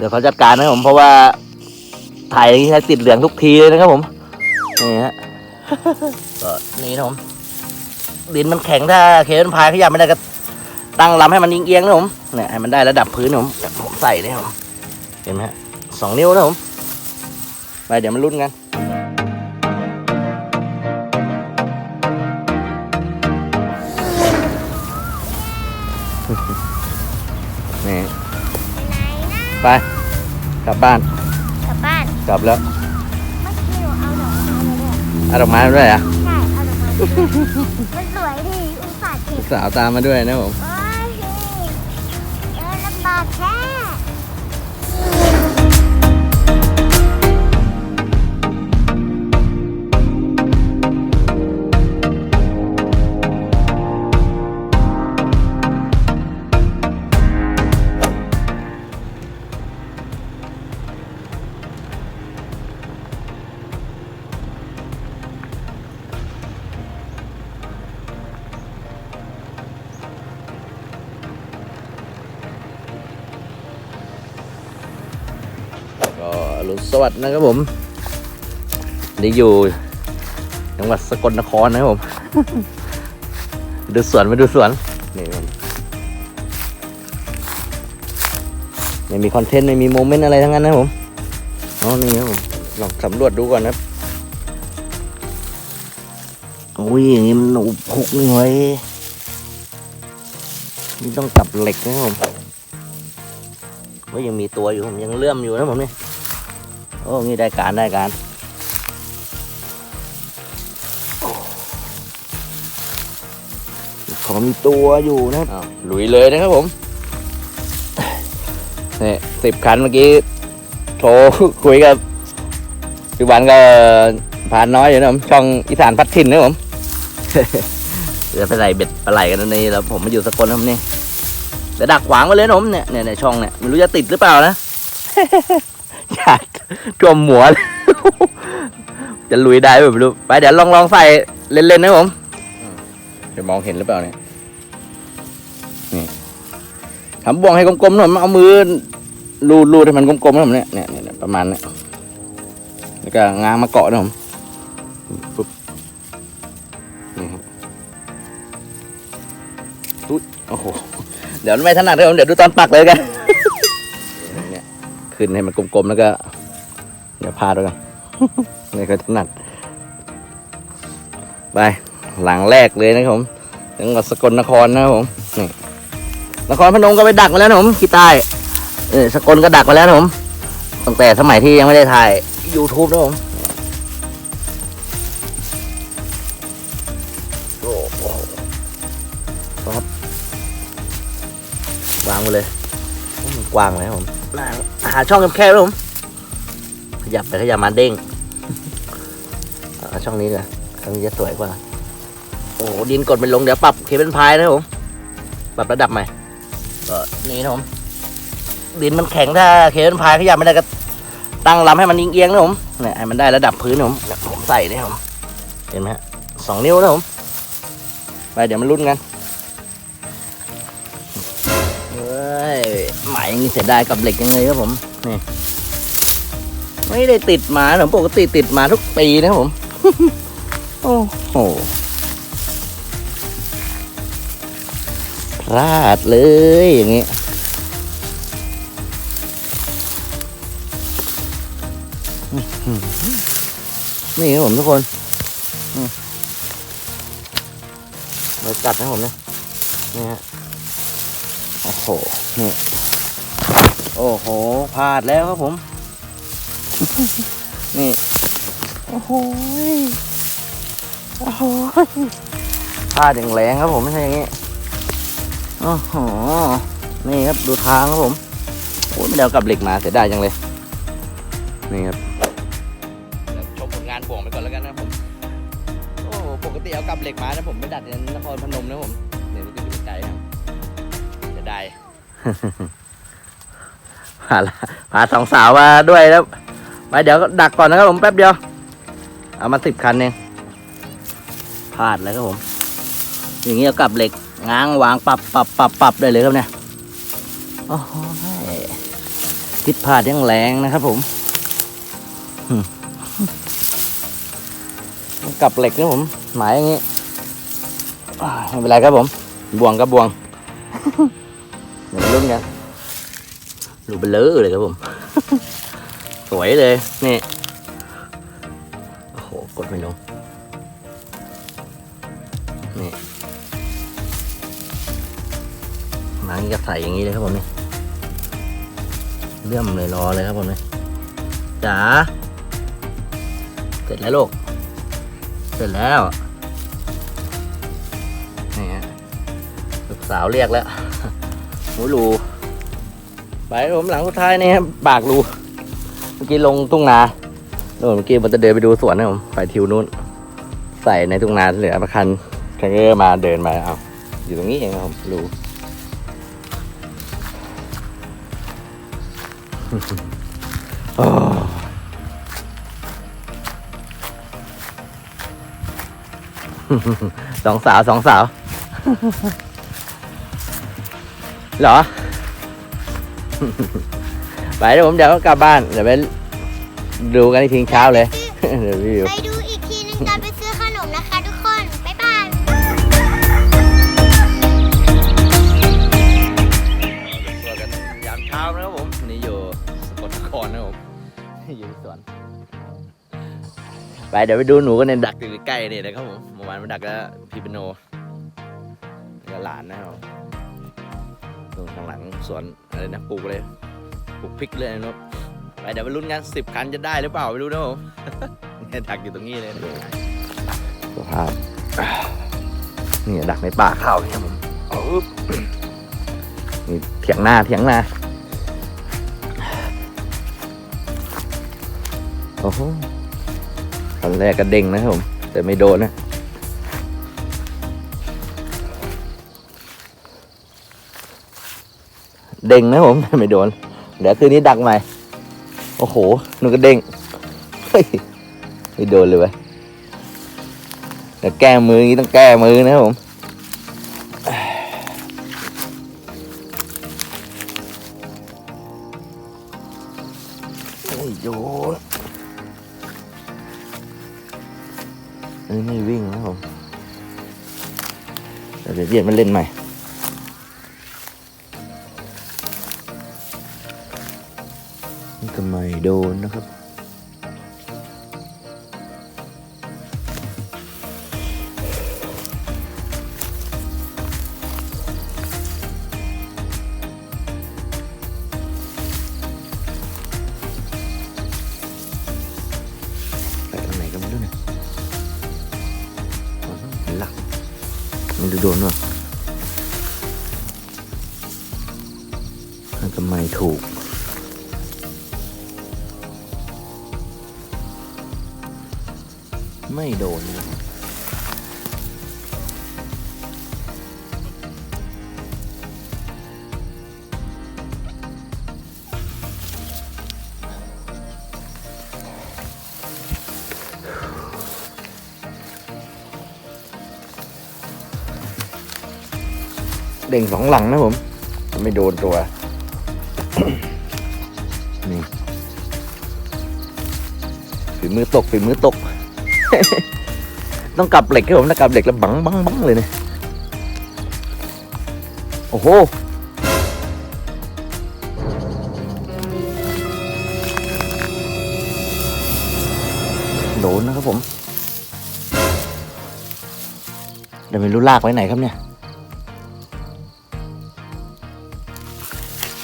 เดี๋ยวเขาจัดการนะครับผมเพราะว่าถ่ายอย่างนี้ให้ติดเหลืองทุกทีเลยนะครับผมนี่ฮะก็นี่นะผมดินมันแข็งถ้าเคเป็นพายขยับไม่ได้ก็ตั้งลำให้มันเอียงๆนะผมเนี่ยให้มันได้ระดับพื้นนะผมผมใส่เนี่ยผมเห็นไหมฮะสองนิ้วนะผมไปเดี๋ยวมันรุ่นกันนี่ไหนนะไป ลับบ้านกลับบ้านกลับแล้วเมื่อกี้หนูเอาดอกไม้มาด้วยเอาดอกไม้มาด้วยอะใช่เอาดอกไม้มาด้วยมันสวยดีอุตส่าห์เก็บสาวตามมาด้วยนะผมโอ้ยเดินลำบากแท้ สวัสดิ์นะครับผม นี่อยู่จังหวัดสกลนครนะครับผม ดูสวนมาดูสวน นี่ไม่มีคอนเทนต์ไม่มีโมเมนต์อะไรทั้งนั้นนะผมอ๋อนี่ครับผม ลองสำรวจดูก่อนนะครับโอ้ยอย่างนี้มันหนูพุกนี่เว้ยนี่ต้องจับเหล็กนะครับผมว่ายังมีตัวอยู่ผมยังเลื่อมอยู่นะผมเนี่โอ้นี่ได้การได้การขอมีตัวอยู่นะครับอ้าวลุยเลยนะครับผมนี่สิบคันเมื่อกี้โทรคุยกับพี่วันก็ผ่านน้อยอยู่นะผมช่องอีสานพัดถิ่นนะผมเดี๋ยวไปใส่เบ็ดปลาไหลกันนะนี่แล้วผมมาอยู่สกลนะครับนี่แต่ดักขวางไว้เลยนะผมเนี่ยเนี่ยในช่องเนี่ยไม่รู้จะติดหรือเปล่านะ อยากท่วมหัวเลยจะลุยได้ไหมไม่รู้ไปเดี๋ยวลองลองใส่เล่นๆนะผมจะมองเห็นหรือเปล่าเนี่ยนี่ทำบ่วงให้กลมๆหน่อยมาเอามือรูดรูดให้มันกลมๆนะผมเนี่ยเนี่ยเนี่ยประมาณเนี้ยแล้วก็ง้างมาเกาะนะผมปุ๊บนี่ครับตุ๊ดโอ้โหเดี๋ยวไม่ถนัดเลยผมเดี๋ยวดูตอนปักเลยกัน ขึ้นให้มันกลมๆแล้วก็ เดี๋ยวพาด้วยกันไม่ค่อยถนัด ไปหลังแรกเลยนะครับผมจังหวัดสกลนครนะครับผมนี่นครพนมก็ไปดักมาแล้วนะผมขีใต้เออสกลก็ดักมาแล้วนะผมตั้งแต่สมัยที่ยังไม่ได้ถ่าย YouTube นะผมครับวางไปเลยกว้างเลยครับผม น่าหาช่องแคบๆเลยผม ขยับไปขยับมาเด้งช่องนี้เลยช่องนี้จะสวยกว่า โอ้ดินกดเป็นลงเดี๋ยวปรับเคเป็นพายนะครับผมปรับระดับใหม่ก็นี่นะผมดินมันแข็งถ้าเคเป็นพายขยับไม่ได้ก็ตั้งลำให้มันเอียงๆนะผมเนี่ยให้มันได้ระดับพื้นนะผมผมใส่เนี่ยผมเห็นไหมฮะสองนิ้วนะผมไปเดี๋ยวมันรุ่นกัน หมยังเสียดายกับเหล็กยังไงครับผม นี่ ไม่ได้ติดหมาผมปกติติดหมาทุกปีนะครับผม โอ้โหพลาดเลยอย่างงี้นี่ครับผมทุกคนมเราจัดนะผมนะนี่ฮะ อ้โหนี่โอ้โหพลาดแล้วครับผม นี่ โอ้โหยโอ้โหยพลาดอย่างแรงครับผมไม่ใช่อย่างงี้โอ้โหนี่ครับดูทางครับผมโอ้ยไม่ได้เอากลับเหล็กมาเสียดายจังเลย นี่ครับ พาละพาสองสาวมาด้วยแล้วไปเดี๋ยวดักก่อนนะครับผมแป๊บเดียว เอามาสิบคันเองพลาดแล้วครับผม อย่างนี้เอากลับเหล็กง้างวางปรับปรับปรับปรับได้เลยครับเนี่ยโอ้โหพิษพลาดยังแรงนะครับผมอืมกลับเหล็กนะผม หมายอย่างนี้ไม่เป็นไรครับผม บวงก็บวง เดี๋ยวมาลุ้นกันรูเบลอเลยครับผม สวยเลย นี่ โอ้โห กดไม่ลง นี่มานี่ก็ใส่อย่างนี้เลยครับผมนี่เลื่อมเลยรอเลยครับผมนี่จ๋า เสร็จแล้วลูก เสร็จแล้ว นี่ฮะลูกสาวเรียกแล้ว หูรูไปครับผมหลังสุดท้ายนี่ครับปากรูเมื่อกี้ลงทุ่งนาโน่นเมื่อกี้มันจะเดินไปดูสวนนะผมไปทิวนู้น ใส่ในทุ่งนาเหลือประคันคันก็มาเดินมาเอาอยู่ตรงนี้เองครับผมรูสองสาวสองสาว เหรอ ไปเดี๋ยวผมเดี๋ยวกลับบ้าน เดี๋ยวไปดูกันอีกทีเช้าเลย เดี๋ยวรีวิวไปดูอีกทีนึงตอนไปซื้อขนมนะคะทุกคน บ๊ายบายตัวกันยามเช้านะครับผมวันนี่อยู่สกลนครนะครับผมอยู่ที่สวน ไปเดี๋ยวไปดูหนูกันในดักอยู่ใกล้ๆนี่นะครับผมเมื่อวานมาดักก็พี่เปนโนแล้วก็หลานนะครับ ตรงข้างหลังสวนอะไรนะปลูกเลยปลูกพริกเลยนะครับไปเดี๋ยวไปลุ้นกันสิบคันจะได้หรือเปล่าไม่รู้นะผมเนี่ยดักอยู่ตรงนี้เลยสภาพนี่ดักในป่าข้าวเนี่ยผมนี่เถียงหน้าเถียงหน้าโอ้โหตอนแรกก็เด้งนะครับผม แต่ไม่โดนนะ เด้งนะผม ไม่โดน เดี๋ยวคืนนี้ดักใหม่ โอ้โหหนึกก็เด้งเฮ้ยไม่โดนเลยเว้ยแต่แก้มืออย่างนี้ต้องแก้มือนะผมโอ้ยโยนอันนี้ไม่วิ่งนะผมเดี๋ยวเรียกมันเล่นใหม่ โดนนะครับ ไปทางไหนกันไม่รู้เนี่ยอ๋อเห็นหลักมันจะโดนวะมั ไม่โดน เด้งสองหลังนะผม ไม่โดนตัว นี่ฝีมือตกฝีมือตก ต้องกลับเหล็กครับผมถ้ากลับเหล็กแล้วบังบังบังเลยเนี่ยโอ้โหโดนนะครับผมเดี๋ยวไม่รู้ลากไว้ไหนครับเนี่ย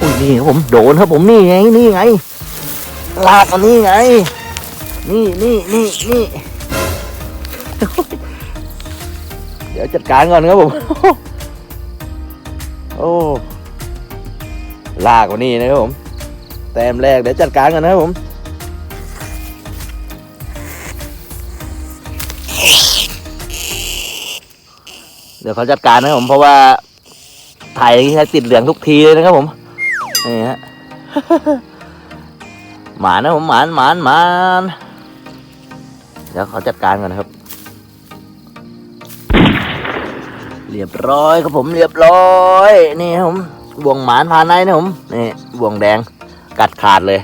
อุ้ยนี่ครับผมโดนครับผมนี่ไงนี่ไงลากมานี่ไง นี่นี่นี่นี่ ดี๋ยวจัดการก่อนครับผม โอ้ลากกว่านี่นะครับผม แต้มแรกเดี๋ยวจัดการก่อนนะครับผม เดี๋ยวเขาจัดการนะครับผมเพราะว่าถ่ายอย่างนี้ใช้ติดเหลืองทุกทีเลยนะครับผม นี่ฮะ หมานะผมหมานหมานหมานเดี๋ยวเขาจัดการก่อนนะครับ เรียบร้อยครับผมเรียบร้อยนี่ครับผมบ่วงหมานพาในนะผมนี่บ่วงแดงกัดขาดเลย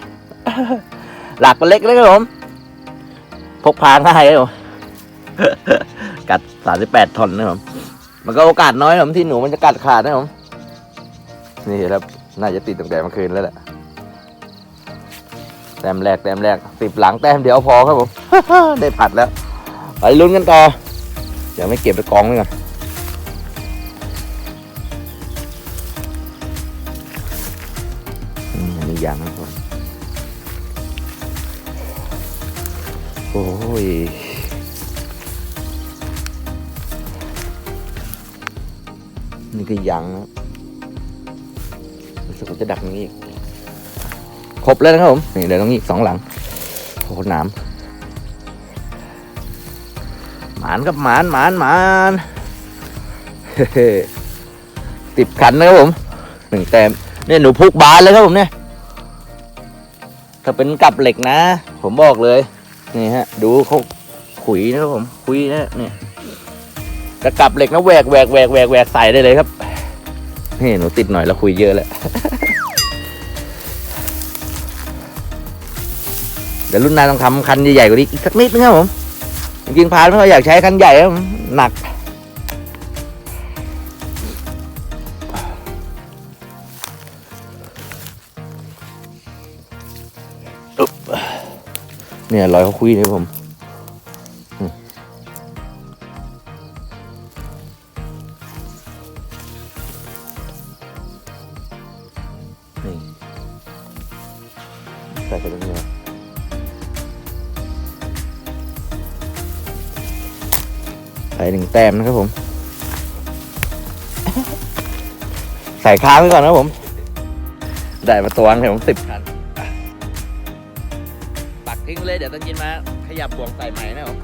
หลักมันเล็กเลยครับผม พกพาง่ายครับผมกัดสามสิบแปดทอนนะผมมันก็โอกาสน้อยครับผมที่หนูมันจะกัดขาดนะผมนี่ครับน่าจะติดตั้งแต่เมื่อคืนแล้วแหละแต้มแรกแต้มแรกสิบหลังแต้มเดียวพอครับผมได้ผัดแล้วไปลุ้นกันต่อเดี๋ยวไม่เก็บไปกองไว้ก่อน อืมอันนี้ยังนะครับผมโอ้ยนี่ก็ยังนะครับรู้สึกว่าจะดักนี้อีก ครบแล้วนะครับผม นี่เดี๋ยวต้องอีกสองหลังโอ้โหหนามหมานกับหมานหมานหมานเฮ้ติดขันนะครับผมหนึ่งแต้มเนี่ยหนูพุกบานเลยครับผมเนี่ย ถ้าเป็นกับเหล็กนะ ผมบอกเลย นี่ฮะ ดูเขาขุยนะครับผมขุยนะเนี่ยกระกับเหล็กนะแหวกแหวกแหวกแหวกแหวกใส่ได้เลยครับนี่หนูติดหน่อยแล้วคุยเยอะแล้วเดี๋ยวรุ่นหน้าต้องทำคันใหญ่ๆกว่านี้อีกสักนิดนึงครับผมจริงๆพานไม่ค่อยอยากใช้คันใหญ่ครับหนัก เนี่ยรอยเขาคุยนี่ครับผมอืมนี่ใส่ไปตรงนี้นะใส่หนึ่งแต้มนะครับผม ใส่ค้างไว้ก่อนนะครับผม ได้มาตัวนึงครับผมสิบคันปัก ทิ้งเลยเดี๋ยวตอนเย็นมาขยับบ่วงใส่ใหม่นะครับผม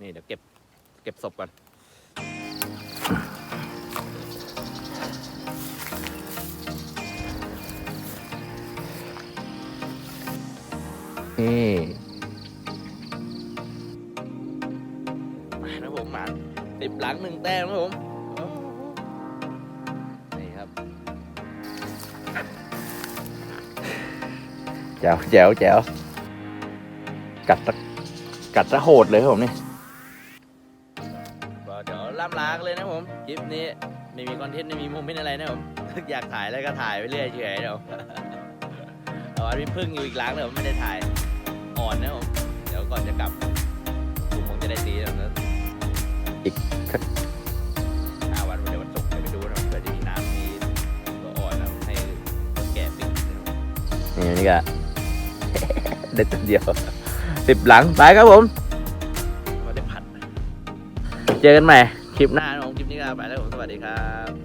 นี่เดี๋ยวเก็บเก็บศพก่อนนี่มานะผมหมาติดหลังหนึ่งแต้มนะผม จ๋วแจ๋วแจ๋วกัดตะกัดตะโหดเลยครับผมนี่ก็เดี๋ยวล่ำลากันเลยนะผมคลิปนี้ไม่มีคอนเทนต์ไม่มีโมเมนต์อะไรนะผมอยากถ่ายอะไรก็ถ่ายไปเรื่อยเฉยๆเดี๋ยวเอาวันพี่พึ่งอยู่อีกล้างเลยผมไม่ได้ถ่ายอ่อนนะผมเดี๋ยวก่อนจะกลับผมคงจะได้ตีแล้วนะอีกสักห้าวันเดี๋ยววันศุกร์จะไปดูนะเผื่อจะมีน้ำมีตัวอ่อนนะให้ตัวแก่ปิดนะผมนี่นี่ก็ เด็ดตัวเดียวสิบหลังไปครับผมมาได้ผัดเจอกันใหม่คลิปหน้านะผมคลิปนี้ก็ไปแล้วผมสวัสดีครับ